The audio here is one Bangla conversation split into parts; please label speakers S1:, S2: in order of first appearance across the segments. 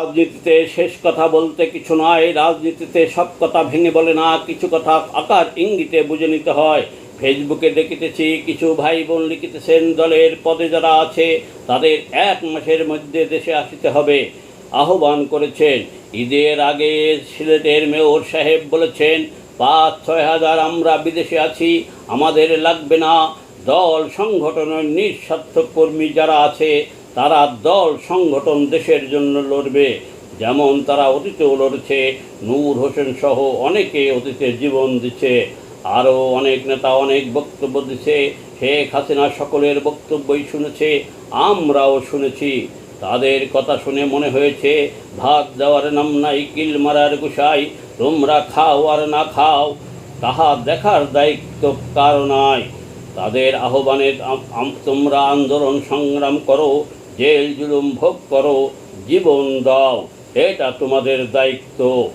S1: রাজনীতিতে শেষ কথা বলতে কিছু নয়, রাজনীতিতে সব কথা ভেঙে বলে না, কিছু কথা আকার ইঙ্গিতে বুঝে নিতে হয়। ফেসবুকে দেখিতেছি, কিছু ভাই বোন লিখিতেছেন, দলের পদে যারা আছে, তাদের এক মাসের মধ্যে দেশে আসিতে হবে। আহ্বান করেছেন। ঈদের আগে সিলেটের মেয়র সাহেব বলেছেন, পাঁচ, ছয় হাজার আমরা বিদেশে আছি, আমাদের লাগবে না। দল, সংগঠনের নিঃস্বার্থ কর্মী যারা আছে তারা দল সংগঠন দেশের জন্য লড়বে। যেমন তারা অতীতেও লড়ছে, নূর হোসেন সহ অনেকে অতীতে জীবন দিচ্ছে। আরও অনেক নেতা অনেক বক্তব্য দিচ্ছে। শেখ হাসিনা সকলের বক্তব্যই শুনেছে, আমরাও শুনেছি। তাদের কথা শুনে মনে হয়েছে ভাত দেওয়ার নাম নাই, কিল মারার গুসাই, তোমরা খাও আর না খাও, তাহা দেখার দায়িত্ব কারও নাই। তাদের আহ্বানে তোমরা আন্দোলন সংগ্রাম করো জেল জুলুম ভোগ করো, জীবন দাও, এটা তোমাদের দায়িত্ব।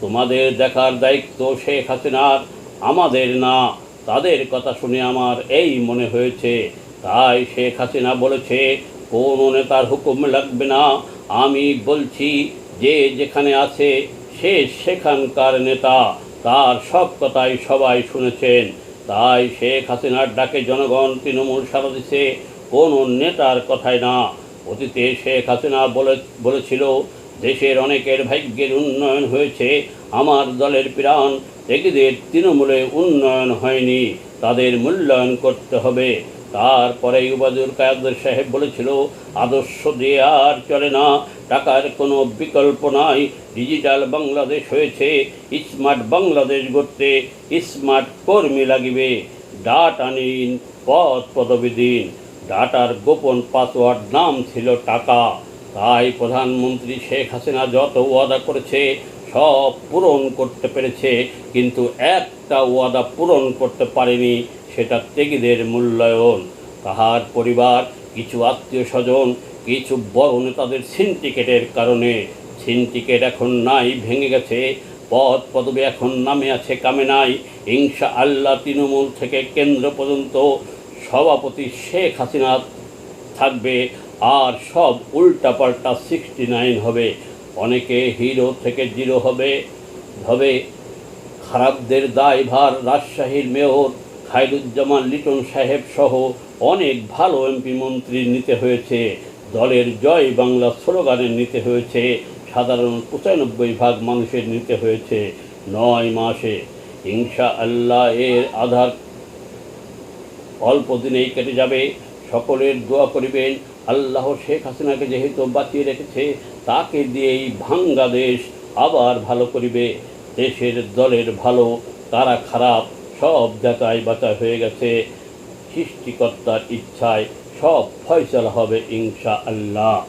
S1: তোমাদের দেখার দায়িত্ব শেখ হাসিনার, আমাদের না। তাদের কথা শুনে আমার এই মনে হয়েছে। তাই শেখ হাসিনা বলেছে, কোনো নেতার হুকুম লাগবে না। আমি বলছি, যে যেখানে আছে, সে সেখানকার নেতা। তার সব কথাই সবাই শুনেছেন। তাই শেখ হাসিনার ডাকে জনগণ তৃণমূল সারা দিছে। কোনো নেতার কথাই না। অতীতে শেখ হাসিনা বলে, বলেছিল, দেশের অনেকের ভাগ্যের উন্নয়ন হয়েছে, আমার দলের প্রাণ এগিদের তৃণমূলে উন্নয়ন হয়নি, তাদের মূল্যায়ন করতে হবে। তারপরে উবাদুল কায়াদের সাহেব বলেছিল, আদর্শ দিয়ে আর চলে না, টাকার কোনো বিকল্প নাই, ডিজিটাল বাংলাদেশ হয়েছে, স্মার্ট বাংলাদেশ গড়তে স্মার্ট কর্মী লাগিবে, ডাটা নিন পদ পদবি দিন। ডাটার গোপন পাসওয়ার্ড নাম ছিল টাকা। তাই প্রধানমন্ত্রী শেখ হাসিনা যত ওয়াদা করেছে, সব পূরণ করতে পেরেছে। কিন্তু একটা ওয়াদা পূরণ করতে পারেনি, সেটা ত্যাগীদের মূল্যায়ন। তাহার পরিবার, কিছু আত্মীয় স্বজন কিছু বড় নেতাদের সিন্ডিকেটের কারণে। সিন্ডিকেট এখন নাই, ভেঙে গেছে। পদ পদবি এখন নামে আছে, কামে নাই। ইনশা আল্লাহ তৃণমূল থেকে কেন্দ্র পর্যন্ত সভাপতি শেখ হাসিনা থাকবে আর সব উল্টাপাল্টা সিক্সটি নাইন হবে। অনেকে হিরো থেকে জিরো হবে। হবে খারাপদের দায়ভার, রাজশাহীর মেয়র, খায়রুজ্জামান, লিটন সাহেব সহ অনেক ভালো এমপি মন্ত্রী নিতে হয়েছে। দলের জয় বাংলা স্লোগানের নিতে হয়েছে। সাধারণ পঁচানব্বই ভাগ মানুষের নিতে হয়েছে। নয় মাসে ইনশা আল্লাহ এর আধার অল্প দিনেই কেটে যাবে। সকলের দোয়া করিবেন, আল্লাহ শেখ হাসিনাকে যেহেতু বাঁচিয়ে রেখেছে, তাকে দিয়েই দেশ আবার ভালো করিবে। দেশের দলের ভালো, তারা খারাপ, সব যাচাই বাচাই হয়ে গেছে। সৃষ্টিকর্তার ইচ্ছায় সব ফয়সলা হবে ইনশা আল্লাহ